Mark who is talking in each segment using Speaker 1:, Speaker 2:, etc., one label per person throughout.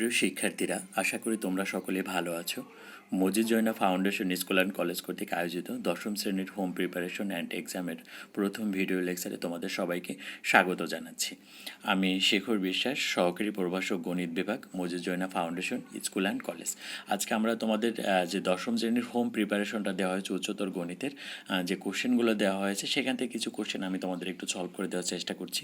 Speaker 1: প্রিয় শিক্ষার্থীরা আশা করি তোমরা সকলে ভালো আছো। Majid Joyna foundation school and college কর্তৃক আয়োজিত দশম শ্রেণির হোম প্রিপারেশন অ্যান্ড এক্সামের প্রথম ভিডিও লেকচারে তোমাদের সবাইকে স্বাগত জানাচ্ছি। আমি শেখর বিশ্বাস, সহকারী প্রভাষক গণিত বিভাগ, Majid Joyna foundation school and college আজকে আমরা তোমাদের যে দশম শ্রেণির হোম প্রিপারেশনটা দেওয়া হয়েছে উচ্চতর গণিতের যে কোশ্চেনগুলো দেওয়া হয়েছে, সেখান থেকে কিছু কোশ্চেন আমি তোমাদের একটু সলভ করে দেওয়ার চেষ্টা করছি।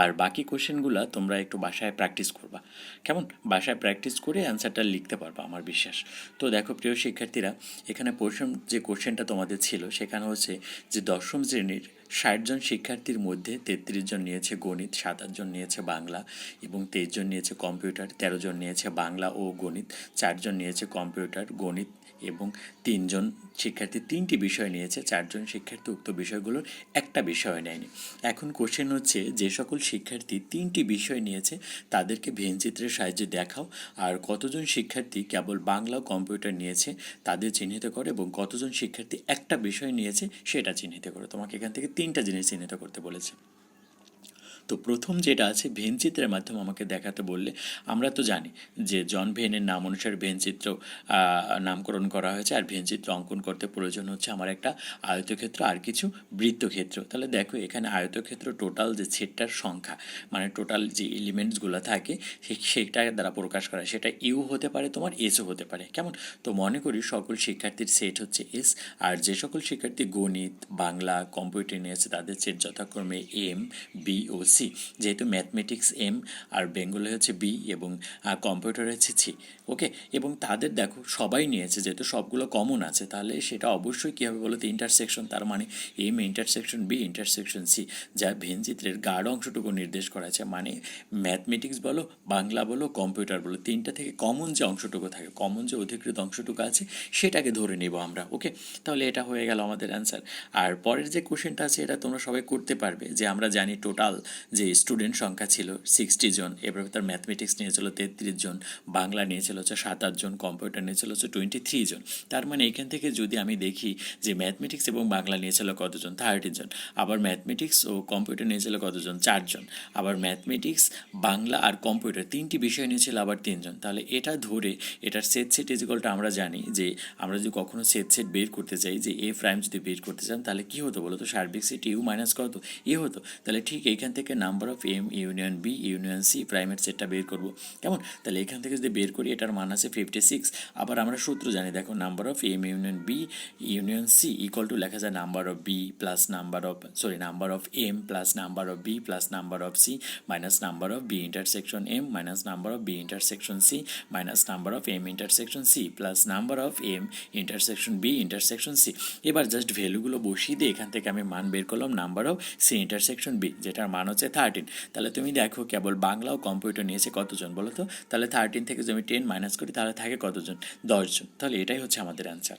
Speaker 1: আর বাকি কোশ্চেনগুলো তোমরা একটু বাসায় প্র্যাকটিস করবা। কেমন? বাসায় প্র্যাকটিস করে অ্যান্সারটা লিখতে পারবা, আমার বিশ্বাস। তো দেখো প্রিয় শিক্ষার্থীরা এখানে প্রথম যে কোশ্চেনটা তোমাদের ছিল সেখানে হচ্ছে যে দশম শ্রেণির ষাট জন শিক্ষার্থীর মধ্যে তেত্রিশ জন নিয়েছে গণিত, সাতাশ জন নিয়েছে বাংলা এবং তেইশ জন নিয়েছে কম্পিউটার, তেরো জন নিয়েছে বাংলা ও গণিত চারজন নিয়েছে কম্পিউটার, গণিত এবং তিনজন শিক্ষার্থী, তিনটি বিষয় নিয়েছে চারজন শিক্ষার্থী উক্ত বিষয়গুলোর একটা বিষয় নেয়নি। এখন কোশ্চেন হচ্ছে, যে সকল শিক্ষার্থী তিনটি বিষয় নিয়েছে, তাদেরকে ভেনচিত্রের সাহায্যে দেখাও, আর কতজন শিক্ষার্থী কেবল বাংলা কম্পিউটার নিয়েছে, তাদের চিহ্নিত করো এবং কতজন শিক্ষার্থী একটা বিষয় নিয়েছে, সেটা চিহ্নিত করো। তোমাকে এখান থেকে তিনটা জিনিস চিহ্নিত করতে বলেছে। তো প্রথম যেটা আছে ভেন চিত্রের মাধ্যমে আমাকে দেখাতে বললে, আমরা তো জানি যে জন ভেনের নাম অনুসারে ভেন চিত্র নামকরণ করা হয়েছে। আর ভেন চিত্র অঙ্কন করতে প্রয়োজন হচ্ছে আমার একটা আয়তক্ষেত্র আর কিছু বৃত্তক্ষেত্র। তাহলে দেখো, এখানে আয়তক্ষেত্র টোটাল যে সেটটার সংখ্যা মানে টোটাল যে এলিমেন্টসগুলো থাকে সেটা দ্বারা প্রকাশ করা। সেটা ইউ হতে পারে, তোমার এসও হতে পারে। কেমন? তো মনে করি সকল শিক্ষার্থীর সেট হচ্ছে এস আর যে সকল শিক্ষার্থী গণিত, বাংলা কম্পিউটার নিয়েছে তাদের সেট যথাক্রমে এম বি ও সি যেহেতু ম্যাথমেটিক্স এম আর বেঙ্গলে হচ্ছে বি এবং কম্পিউটার হচ্ছে সি, ওকে? এবং তাদের দেখো, সবাই নিয়েছে, যেহেতু সবগুলো কমন আছে, তাহলে সেটা অবশ্যই কী হবে বলো তো? ইন্টারসেকশন তার মানে M intersection B intersection C, যা ভেনচিত্রের গাঢ় অংশটুকু নির্দেশ করা আছে মানে ম্যাথমেটিক্স বলো, বাংলা বলো, কম্পিউটার বলো, তিনটা থেকে কমন যে অংশটুকু থাকে কমন যে অধিকৃত অংশটুকু আছে, সেটাকে ধরে নেব আমরা, ওকে? তাহলে এটা হয়ে গেল আমাদের অ্যান্সার আর পরের যে কোশ্চেনটা আছে, এটা তোমরা সবাই করতে পারবে, যে আমরা জানি টোটাল যে স্টুডেন্ট সংখ্যা ছিল সিক্সটি জন এবার তার ম্যাথমেটিক্স নিয়েছিল তেত্রিশ জন, বাংলা নিয়েছিল হচ্ছে সাত জন কম্পিউটার নিয়েছিল হচ্ছে টোয়েন্টি থ্রি জন। তার মানে এখান থেকে যদি আমি দেখি যে ম্যাথমেটিক্স এবং বাংলা নিয়েছিল কতজন? থার্টি জন। আবার ম্যাথমেটিক্স ও কম্পিউটার নিয়েছিল কতজন? চারজন আবার ম্যাথমেটিক্স বাংলা আর কম্পিউটার তিনটি বিষয় নিয়েছিল আবার তিনজন তাহলে এটা ধরে এটার সেট সেট ইজিকলটা আমরা জানি যে আমরা যদি কখনো সেট সেট বের করতে চাই যে এ প্রাইম যদি বের করতে চান তাহলে কী হতো বলো তো সার্বিক সেট ইউ মাইনাস কত? এ হতো। তাহলে ঠিক এইখান থেকে number of M union B union C প্রাইমের সেটটা বের করব কেমন তাহলে এখান থেকে যদি বের করি এটার মান আছে ফিফটি সিক্স আবার আমরা সূত্র জানি দেখো number of M union B union C equal to লেখা যায় number of B plus number of sorry number of M plus number of B plus number of C minus number of B intersection M minus number of B intersection C minus number of M intersection C plus number of M intersection B intersection C এবার just ভ্যালুগুলো বসিয়ে দিয়ে এখান থেকে আমি মান বের করলাম number of C intersection B যেটার মান থার্টিন তাহলে তুমি দেখো কেবল বাংলা ও কম্পিউটার নিয়েছে কতজন বলো তো? তাহলে থার্টিন থেকে যদি আমি টেন মাইনাস করি, তাহলে থাকে কতজন? দশজন। তাহলে এটাই হচ্ছে আমাদের অ্যান্সার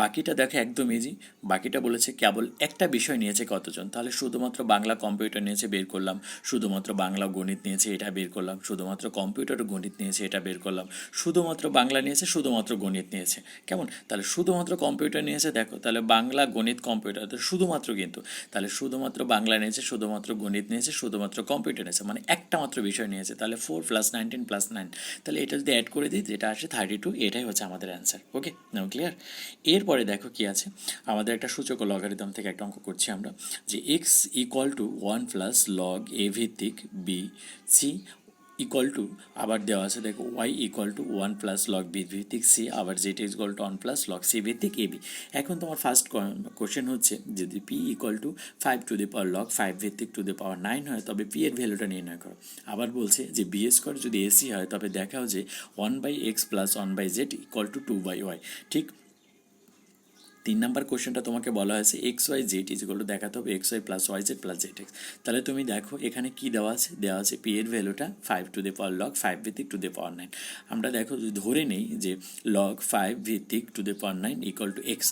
Speaker 1: বাকিটা দেখো একদম ইজি বাকিটা বলেছে কেবল একটা বিষয় নিয়েছে কতজন। তাহলে শুধুমাত্র বাংলা কম্পিউটার নিয়েছে বের করলাম, শুধুমাত্র বাংলা গণিত নিয়েছে এটা বের করলাম, শুধুমাত্র কম্পিউটার গণিত নিয়েছে এটা বের করলাম, শুধুমাত্র বাংলা নিয়েছে, শুধুমাত্র গণিত নিয়েছে। কেমন? তাহলে শুধুমাত্র কম্পিউটার নিয়েছে, দেখো, তাহলে বাংলা গণিত কম্পিউটার তো শুধুমাত্র কিন্তু, তাহলে শুধুমাত্র বাংলা নিয়েছে, শুধুমাত্র গণিত নিয়েছে, শুধুমাত্র কম্পিউটার নিয়েছে মানে একটা মাত্র বিষয় নিয়েছে, তাহলে four plus nineteen plus nine তাহলে এটা যদি অ্যাড করে দিই, যেটা আসে থার্টি টু এটাই হচ্ছে আমাদের অ্যান্সার ওকে নাও ক্লিয়ার এরপরে দেখো কি আছে? আমাদের একটা সূচক ও লগারিদম থেকে একটা অঙ্ক করছি আমরা, যে X equal to one plus log A ভিত্তিক বি সি ইকুয়াল টু আবার দেওয়া আছে দেখো Y equal to one plus log B ভিত্তিক সি আবার Z is equal to one plus log C ভিত্তিক এ বি এখন তোমার ফার্স্ট কোশ্চেন হচ্ছে, যদি P equal to five to the power log five ভিত্তিক টু দি পাওয়ার নাইন হয়, তবে পি এর ভ্যালুটা নির্ণয় করো। আবার বলছে যে বি স্কোয়ার যদি এসি হয়, তবে দেখাও যে one by X plus one by Z equal to two by Y ঠিক তিন নাম্বার কোশ্চেনটা তোমাকে বলা হয়েছে X Y Z is equal to দেখাতে হবে X Y plus Y Z plus Z X তাহলে তুমি দেখো, এখানে কি দেওয়া আছে? দেওয়া আছে পি এর ভ্যালুটা five to the power log five ভিত্তিক টু দি পাওয়ার নাইন আমরা দেখো ধরে নেই যে লগ ফাইভ ভিত্তিক two the power nine equal to X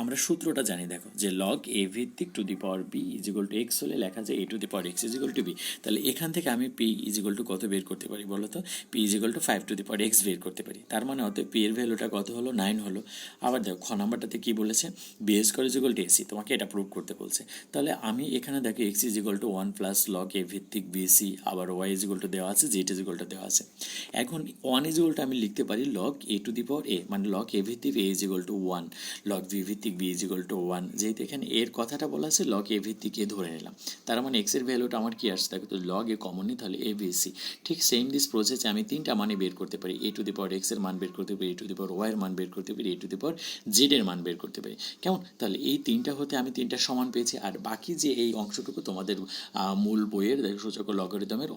Speaker 1: আমরা সূত্রটা জানি, দেখো, যে লগ এ ভিত্তিক to the power B is equal to X হলে লেখা যায় A to the power X is equal to B তাহলে এখান থেকে আমি পি ইজ ইকুয়াল টু কত বের করতে পারি বলো তো? P is equal to five to the power X বের করতে পারি। তার মানে অত পি এর ভ্যালুটা কত হলো? নাইন হলো। আবার দেখো, খ নাম্বারটাতে কি বলেছে BS square is to AC তোমাকে এটা প্রুভ করতে বলছে। তাহলে আমি এখানে দেখো X is to one plus log A ভিত্তিক বিসি আবার ওয়াই ইজ টু দেওয়া আছে জেড ইজ টু দেওয়া আছে। এখন ওয়ান ইজ টু আমি লিখতে পারি লগ এ টু দি পাওয়ার এ মানে লগ এ ভিত্তিক A is to one log B ভিত্তিক বি ইজ টু ওয়ান যেহেতু এখানে এর কথাটা বলা আছে লগ এ ভিত্তিক এ ধরে নিলাম। তার মানে এক্সের ভ্যালুটা আমার কি আসছে? দেখো তো লগ এ কমন নিই, তাহলে এ বি সি ঠিক সেম দিস প্রসেসে আমি তিনটা মানে বের করতে পারি এ টু দি পাওয়ার এক্সের মান বের করতে পারি এ টু দি পাওয়ার এর মান বের করতে পারি এ টু দি পাওয়ার জেড এর মান বের করতে পারি। কেমন? তাহলে এই তিনটা হতে আমি তিনটা সমান পেয়েছি। আর বাকি যে এই অংশটুকু তোমাদের মূল বইয়ের সূচক লগারিদমের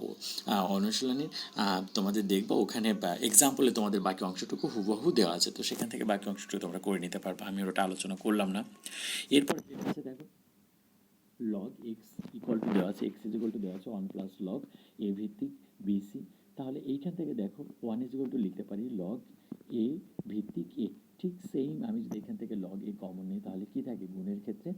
Speaker 1: অনুশীলনীর আহ, তোমাদের দেখবা। ওখানে এক্সাম্পলে তোমাদের বাকি অংশটুকু হুবহু দেওয়া আছে। তো সেখান থেকে বাকি অংশটুকু তোমরা করে নিতে পারবে। আমি ওটা আলোচনা করলাম না। এরপর লগ এক্স ইকুয়াল টু দেওয়া আছে এক্স ইজ ইকুয়াল টু দেওয়া আছে ওয়ান প্লাস লগ এ ভিত্তিক বিসি তাহলে এইখান থেকে দেখো ওয়ান ইজ ইকুয়াল টু লিখতে পারি লগ এ ভিত্তিক এ ঠিক সেম আমি যদি এখান থেকে লগ এ কমন নিই, তাহলে কি থাকে? গুণের ক্ষেত্রে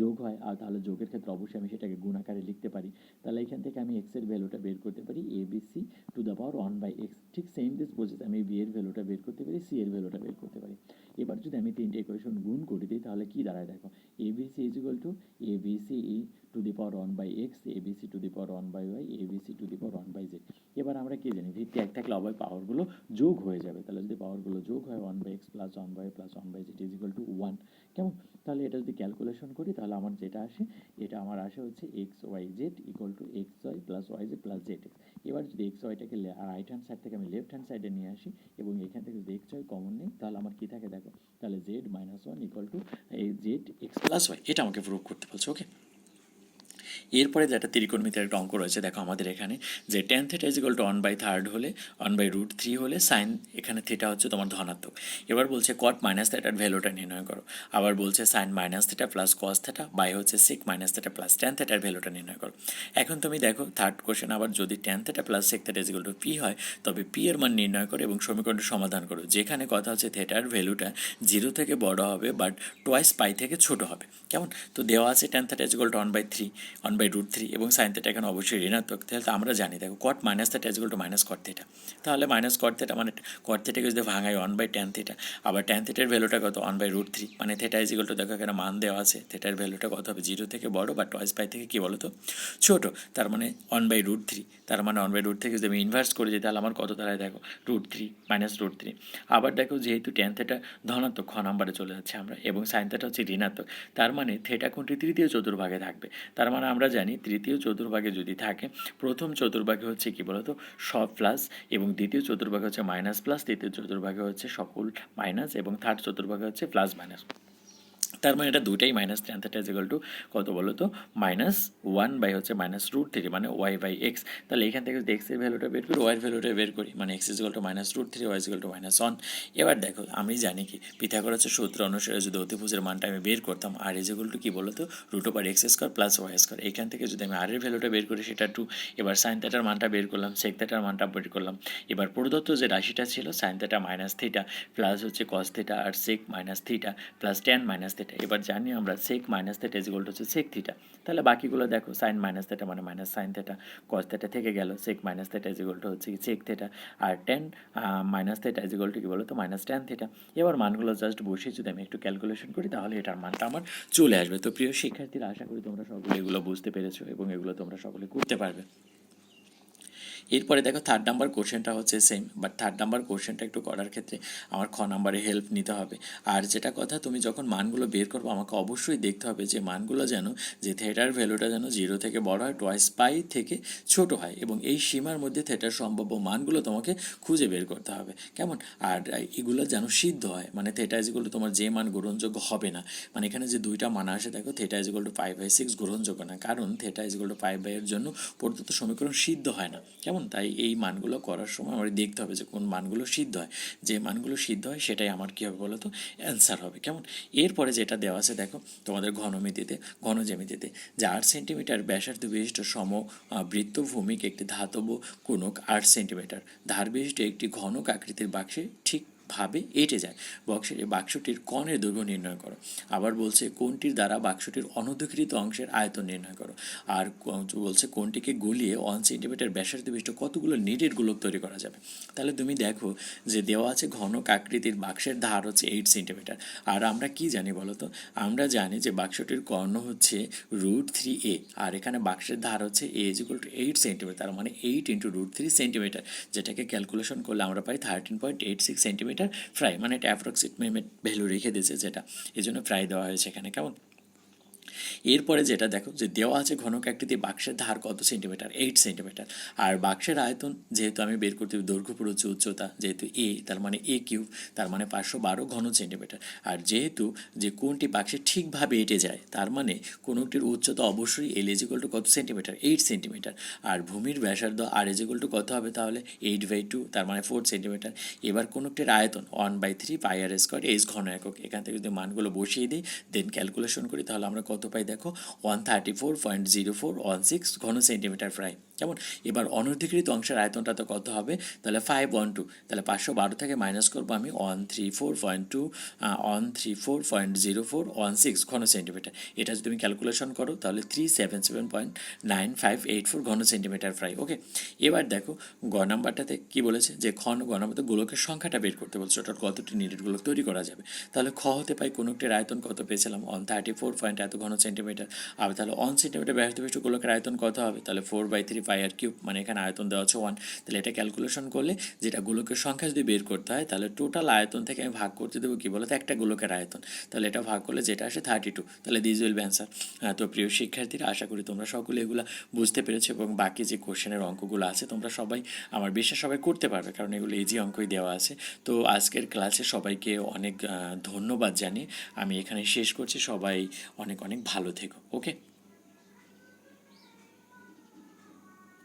Speaker 1: যোগ হয়, আর তাহলে যোগের ক্ষেত্রে অবশ্যই আমি সেটাকে গুণ আকারে লিখতে পারি। তাহলে এখান থেকে আমি এক্সের ভ্যালুটা বের করতে পারি A B C to the power one by X ঠিক সেম দিস প্রসেস আমি বি এর ভ্যালুটা বের করতে পারি সি এর ভ্যালুটা বের করতে পারি। এবার যদি আমি তিনটে ইকুয়েশন গুণ করে দিই, তাহলে কি দাঁড়ায় দেখো? A B C is equal to A B C to the power one by X A B C to the power one by Y A B C to the power one by Z এবার আমরা কি জানি ভিত্তি এক থাকলে অবয় পাওয়ারগুলো যোগ হয়ে যাবে। তাহলে যদি পাওয়ারগুলো যোগ হয় one by X plus one by plus one by Z is equal to one কেমন? তাহলে এটা যদি ক্যালকুলেশন করি, তাহলে আমার যেটা আসে, এটা আমার আসে হচ্ছে X Y Z equal to X Y plus Y Z plus Z X এবার যদি এক্স ওয়াইটাকে রাইট হ্যান্ড সাইড থেকে আমি লেফট হ্যান্ড সাইডে নিয়ে আসি, এবং এখান থেকে যদি এক্স ওয়াই কমন নিই, তাহলে আমার কি থাকে দেখো? তাহলে Z minus one equal to এই জেড এক্স প্লাস ওয়াই এটা আমাকে প্রুভ করতে বলছে ওকে এরপরে যেটা ত্রিকোণমিতির একটা অঙ্ক রয়েছে, দেখো আমাদের এখানে, যে tan theta is to one by third হলে ওয়ান বাই রুট থ্রি হলে সাইন এখানে থেটা হচ্ছে তোমার ধনাত্মক। এবার বলছে কট মাইনাস থেটার ভ্যালুটা নির্ণয় করো। আবার বলছে sine minus theta plus cos theta by হচ্ছে sec minus theta plus tan থেটার ভ্যালুটা নির্ণয় করো। এখন তুমি দেখো থার্ড কোশ্চেন আবার যদি tan theta plus sec theta is to P হয়, তবে পি এর মান নির্ণয় করো এবং সমীকরণটা সমাধান করো। যেখানে কথা হচ্ছে থেটার ভ্যালুটা জিরো থেকে বড় হবে বাট টোয়াইস পাই থেকে ছোট হবে। কেমন? তো দেওয়া আছে tan theta is to one by three one by root three এবং সাইন থেটা এখানে অবশ্যই ঋণাত্মক। তাহলে তো আমরা জানি, দেখো cot minus theta is to minus cot theta তাহলে মাইনাস কট থেটা মানে কট থেটাকে যদি ভাঙায় ওয়ান বাই টেন থেটা আবার টেন থেটার ভ্যালুটা কত? ওয়ান বাই রুট থ্রি মানে থেটা ইজ টু দেখো এখানে মান দেওয়া আছে থেটার ভ্যালুটা কত হবে? জিরো থেকে বড় বা টয়েস পাই থেকে কী বলো তো ছোটো। তার মানে ওয়ান বাই রুট থ্রি তার মানে ওয়ান বাই রুট থেকে যদি আমি ইনভার্স করে দিই, তাহলে আমার কত দাঁড়ায়? দেখো root three minus root three আবার দেখো যেহেতু টেন থেটা ধনাত্মক, খ নাম্বারে চলে যাচ্ছে আমরা এবং সাইন থেটা হচ্ছে ঋণাত্মক। তার মানে থেটা কোনটি? তৃতীয় চতুর্ভাগে থাকবে। তার মানে আমরা জানি তৃতীয় চতুর্ভাগে যদি থাকে, প্রথম চতুর্ভাগে হচ্ছে কি বলতো? সব প্লাস এবং দ্বিতীয় চতুর্ভাগে হচ্ছে মাইনাস প্লাস তৃতীয় চতুর্ভাগে হচ্ছে সকল মাইনাস এবং থার্ড চতুর্ভাগে হচ্ছে প্লাস মাইনাস তার মানে এটা দুটাই মাইনাস টেন থার্টা ইজিক্যাল টু কত বলো তো? মাইনাস ওয়ান বাই হচ্ছে মাইনাস রুট থ্রি মানে ওয়াই বাই এক্স তাহলে এখান থেকে যদি এক্সের ভ্যালুটা বের করি ওয়াইয়ের ভ্যালুটা বের করি মানে X is equal to minus root three Y is equal to minus one এবার দেখো, আমি জানি কি, পিথাগোরাসের সূত্র অনুসারে যদি অতিভুজের মানটা আমি বের করতাম আর ইজিক্যাল টু কী বলো তো? Root over X square plus Y square এখান থেকে যদি আমি আর এর ভ্যালুটা বের করি, সেটা টু এবার সাইন থিটার মানটা বের করলাম সেক থিটার মানটা বের করলাম। এবার প্রদত্ত যে রাশিটা ছিল sine theta minus theta plus হচ্ছে কস থিটা আর sec minus theta plus tan minus theta এবার জানি আমরা sec minus theta is equal to হচ্ছে সেক থিটা তাহলে বাকিগুলো দেখো সাইন মাইনাস থিটা মানে minus sine theta cos theta থেকে গেল sec minus theta is equal to হচ্ছে sec theta R tan minus theta is equal to কি বলো তো মাইনাস টেন থিটা এবার মানগুলো জাস্ট বসিয়ে যদি আমি একটু ক্যালকুলেশন করি, তাহলে এটার মানটা আমার চলে আসবে। তো প্রিয় শিক্ষার্থীরা, আশা করি তোমরা সকলে এগুলো বুঝতে পেরেছ এবং এগুলো তোমরা সকলে করতে পারবে। এরপরে দেখো থার্ড নাম্বার কোশ্চেনটা হচ্ছে সেম বাট থার্ড নাম্বার কোশ্চেনটা একটু করার ক্ষেত্রে আমার খ নাম্বারে হেল্প নিতে হবে। আর যেটা কথা, তুমি যখন মানগুলো বের করব, আমাকে অবশ্যই দেখতে হবে যে মানগুলো যেন, যে থেটার ভ্যালুটা যেন জিরো থেকে বড় হয় টোয়াইস পাই থেকে ছোট হয়, এবং এই সীমার মধ্যে থেটার সম্ভাব্য মানগুলো তোমাকে খুঁজে বের করতে হবে। কেমন? আর এগুলো যেন সিদ্ধ হয় মানে থেটা যেগুলো তোমার যে মান গ্রহণযোগ্য হবে না। মানে এখানে যে দুইটা মান আসে, দেখো theta is equal to five by six গ্রহণযোগ্য না, কারণ theta is equal to five by এর জন্য প্রদত্ত সমীকরণ সিদ্ধ হয় না। কেমন? তাই এই মানগুলো করার সময় আমার দেখতে হবে যে কোন মানগুলো সিদ্ধ হয়। যে মানগুলো সিদ্ধ হয় সেটাই আমার কী হবে বলো তো অ্যান্সার হবে। কেমন? এরপরে যেটা দেওয়া আছে দেখো, তোমাদের ঘনমিতিতে, ঘনজ্যামিতিতে। যে আট সেন্টিমিটার ব্যাসার্ধ বিশিষ্ট সম বৃত্তভূমিক একটি ধাতব কোনক আট সেন্টিমিটার ধার বিশিষ্ট একটি ঘনক আকৃতির বাক্সে ঠিক ভাবে এঁটে যায়। বক্সের বাক্সটির কণের দৈর্ঘ্য নির্ণয় করো। আবার বলছে কোনটির দ্বারা বাক্সটির অনধিকৃত অংশের আয়তন নির্ণয় করো। আর বলছে কোনটিকে গলিয়ে ওয়ান সেন্টিমিটার ব্যাসার্ধ বিশিষ্ট কতগুলো নিডের গোলক তৈরি করা যাবে? তাহলে তুমি দেখো যে দেওয়া আছে ঘনক আকৃতির বাক্সের ধার হচ্ছে এইট সেন্টিমিটার আর আমরা কি জানি বলো তো? আমরা জানি যে বাক্সটির কর্ণ হচ্ছে রুট থ্রি এ আর এখানে বাক্সের ধার হচ্ছে A is equal to eight centimetre মানে eight into root three centimetre যেটাকে ক্যালকুলেশন করলে আমরা পাই thirteen point eight six centimetre fry মানে এটা অ্যাপ্রক্সিমেট ভ্যালু রেখে দিয়েছে যেটা। এই জন্য ফ্রাই দেওয়া হয়েছে এখানে, কেমন? এরপরে যেটা দেখো যে দেওয়া আছে ঘনক আকৃতি বাক্সের ধার কত সেন্টিমিটার? Eight centimetre. আর বাক্সের আয়তন যেহেতু আমি বের করতে দৈর্ঘ্য পুরোচ্চ উচ্চতা, যেহেতু এ তার মানে এ কিউব তার মানে পাঁচশো বারো ঘন সেন্টিমিটার। আর যেহেতু যে কোনটি বাক্সে ঠিকভাবে এঁটে যায়, তার মানে কোনোটির উচ্চতা অবশ্যই এল ইজিকল টু কত সেন্টিমিটার? Eight centimetre. আর ভূমির ব্যাসার্ধ আর ইজিকল টু কত হবে তাহলে? এইট বাই টু তার মানে ফোর সেন্টিমিটার। এবার কোনোটির আয়তন one by three pi r square H ঘন একক। এখান থেকে যদি মানগুলো বসিয়ে দিই দেন ক্যালকুলেশন করি, তাহলে আমরা কত পাই দেখো one thirty four point zero four one six ঘন সেন্টিমিটার ফ্রাই কেমন? এবার অনধিকৃত অংশের আয়তনটা তো কত হবে? তাহলে ফাইভ ওয়ান টু তাহলে পাঁচশো বারো থেকে মাইনাস করব আমি one three four point two one three four point zero four one six ঘন সেন্টিমিটার এটা যদি তুমি ক্যালকুলেশন করো, তাহলে three seven seven point nine five eight four ঘন সেন্টিমিটার ফ্রাই ওকে এবার দেখো, গ নাম্বারটাতে কী বলেছে? যে খ গ নাম্বারতে গোলকের সংখ্যাটা বের করতে বলছে। ওটার কতটি নিডেড গোলক তৈরি করা যাবে? তাহলে খ হতে পাই কোনো একটির আয়তন কত পেয়েছিলাম? অন থার্টি ফোর পয়েন্ট এত ঘন সেন্টিমিটার আর তাহলে অন সেন্টিমিটার ব্যাসার্ধ বিশিষ্ট গোলকের আয়তন কত হবে? তাহলে four by three pi r cube মানে এখানে আয়তন দেওয়া হচ্ছে ওয়ান তাহলে এটা ক্যালকুলেশন করলে যেটা গোলকের সংখ্যা যদি বের করতে হয়, তাহলে টোটাল আয়তন থেকে আমি ভাগ করতে দেবো কী বলতো? একটা গোলকের আয়তন। তাহলে এটা ভাগ করলে যেটা আসে থার্টি টু তাহলে দিস উইল বি হ্যাঁ তো প্রিয় শিক্ষার্থীরা, আশা করি তোমরা সকলে এগুলো বুঝতে পেরেছ এবং বাকি যে কোশ্চেনের অঙ্কগুলো আছে, তোমরা সবাই আমার বিশ্বাস সবাই করতে পারবে, কারণ এগুলো ইজি অঙ্কই দেওয়া আছে। তো আজকের ক্লাসে সবাইকে অনেক ধন্যবাদ জানিয়ে আমি এখানে শেষ করছি। সবাই অনেক অনেক ভালো থেকো ওকে